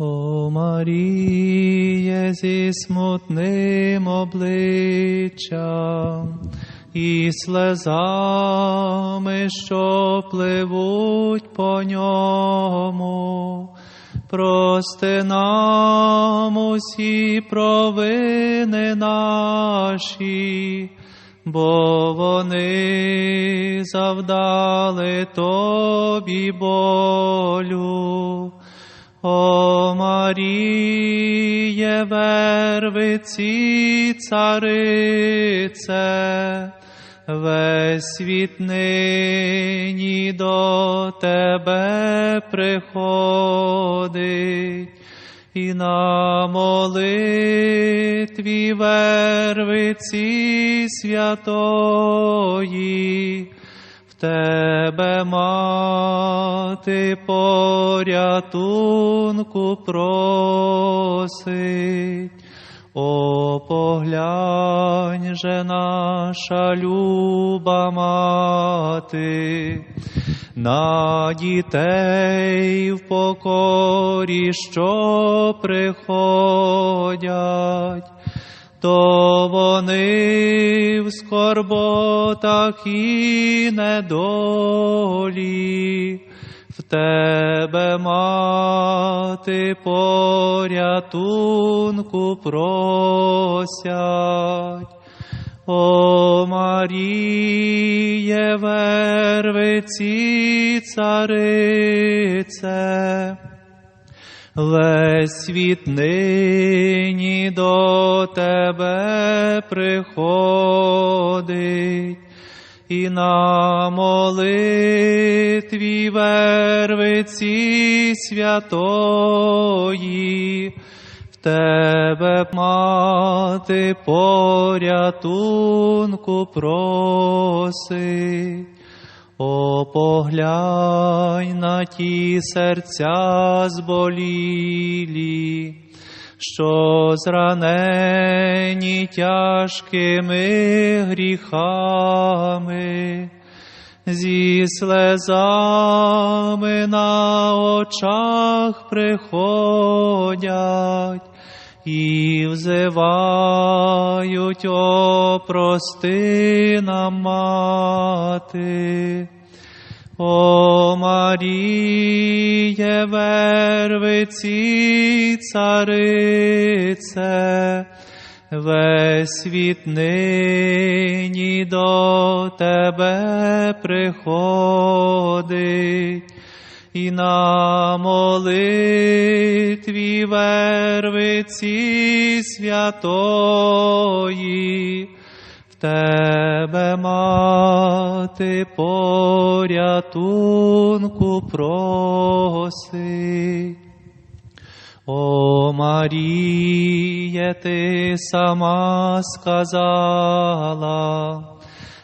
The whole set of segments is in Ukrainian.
О Маріє зі смутним обличчям і слезами, що пливуть по ньому, прости нам усі провини наші, бо вони завдали тобі болю. Маріє, вервиці царице, весь світ нині до тебе приходить, і на молитві вервиці святої. Тебе мати порятунку просить, о поглянь же наша люба мати, на дітей в покорі, що приходять то вони в скорботах і недолі, в тебе мати порятунку просять. О Маріє, вервиці царице, Весь світ нині до тебе приходить, і на молитві вервиці святої, в тебе мати порятунку просить. О, поглянь на ті серця зболілі, що зранені тяжкими гріхами, зі слезами на очах приходять і взивають, о, прости нам, мати. О Маріє, вервиці царице, весь світ нині до тебе приходить, і на молитві вервиці святої. В тебе мати порятунку просить. О Маріє, ти сама сказала,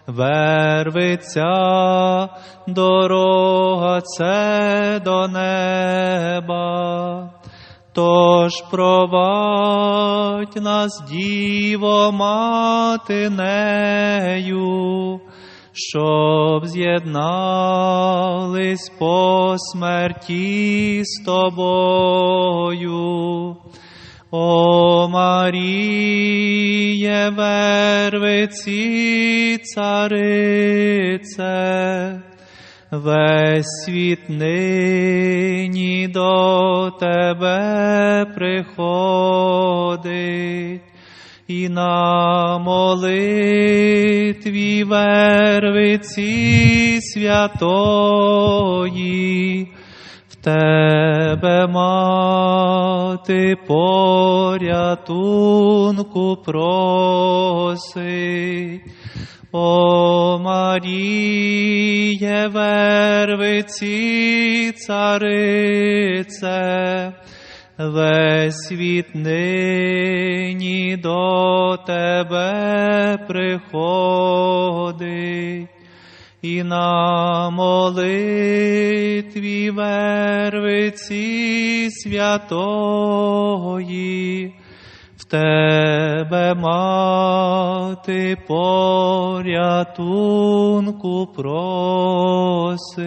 вервиця дорога це до неба. Тож провадь нас, Діво, мати нею, щоб з'єднались по смерті з тобою. О Маріє, вервиці царице, весь світ нині до тебе приходить, і на молитві вервиці святої. В тебе мати порятунку просить. О Маріє, вервиці царице, весь світ нині до тебе приходить, і на молитві вервиці святої. В тебе мати порятунку просить.